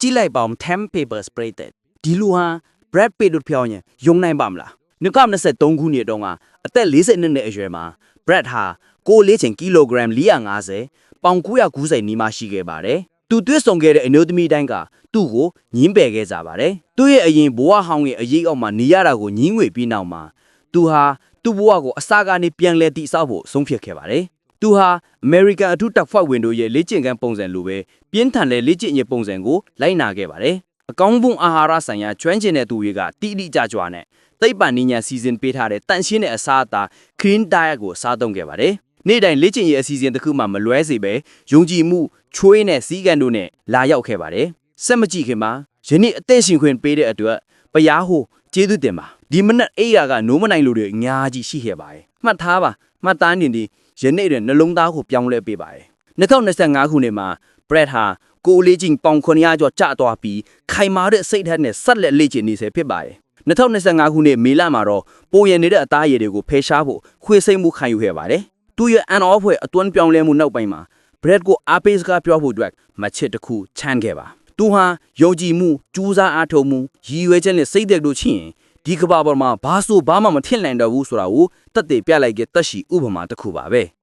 ကြည့်လိုက်ပါဦး Temp Papers ပရိသတ်ဒီလူဟာ Brad Pitt တို့ပြောရင်ယုံနိုင်ပါမလား2023ခုနှစ်တုန်းကအသက်42နှစ်အရွယ်မှာ Brad ဟာကိုယ်လေးချိန်ကီလိုဂရမ်450ပေါင်990နီးမှရှိခဲ့ပါတယ်သူတွစ်ဆောင်ခဲ့တဲ့အမျိုးသမီးတိုင်းကသူ့ကိုညင်းပယ်ခဲ့ကြပါတယ်သူ့ရဲ့အရင်ဘဝဟောင်းရဲ့အရေးအောက်မှာနေရတာကိုညင်းငွေပြီးနောက်မှာသူဟာသူ့ဘဝကိုအစာကနေပြန်လဲတည်ဆောက်ဖို့ဆုံးဖြတ်ခဲ့ပါတယ် သူဟာ American အထူးတပ်ဖွဲ့ဝင်တို့ရဲ့လေ့ကျင့်ခန်းပုံစံလိုပဲပြင်းထန်တဲ့လေ့ကျင့်ရေးပုံစံကိုလိုက်နာခဲ့ပါတယ်။အကောင်းဆုံးအာဟာရဆိုင်ရာကျွမ်းကျင်တဲ့သူတွေကတိတိကျကျနဲ့သိပ္ပံနည်းညာစီစဉ်ပေးထားတဲ့တန့်ရှင်းတဲ့အစားအသောက် clean diet ကိုစားသုံးခဲ့ပါတယ်။နေ့တိုင်းလေ့ကျင့်ရေးအစီအစဉ်တစ်ခုမှမလွဲစေပဲယုံကြည်မှုချွေးနဲ့စီးကန်တို့နဲ့လာရောက်ခဲ့ပါတယ်။စက်မကြည့်ခင်မှာယနေ့အသက်ရှင်ခွင့်ပေးတဲ့အတွက်ပရားဟိုကျေးဇူးတင်ပါဒီမနက်အိယာကနိုးမနိုင်လို့တွေအများကြီးရှိခဲ့ပါတယ်။မှတ်ထားပါမှတ်သားနေဒီ ယနေ့တဲ့နှလုံးသားကိုပြောင်းလဲပေးပါတယ်။2025ခုနှစ်မှာ Brad ဟာကိုယ်လေးချင်းပေါင်900ကျော်ကျသွားပြီးခိုင်မာတဲ့စိတ်ဓာတ်နဲ့ဆက်လက်လေ့ကျင့်နေစေဖြစ်ပါတယ်။2025ခုနှစ်မေလမှာတော့ပုံရနေတဲ့အသားရည်တွေကိုဖယ်ရှားဖို့ခွေစိတ်မှုခံယူခဲ့ပါတယ်။သူရဲ့ an off ရဲ့အတွန်းပြောင်းလဲမှုနောက်ပိုင်းမှာ Brad ကိုအားပေးစကားပြောဖို့အတွက်မချစ်တစ်ခုချမ်းခဲ့ပါ။သူဟာယုံကြည်မှုကြိုးစားအားထုတ်မှုရည်ရွယ်ချက်နဲ့စိတ်သက်တို့ချင်ရင် ဒီကမ္ဘာပေါ်မှာဘာဆိုဘာမှမထင်နိုင်တော့ဘူးဆိုတာကိုတက်တည်ပြလိုက်တဲ့တက်ရှိဥပမာတစ်ခုပါပဲ။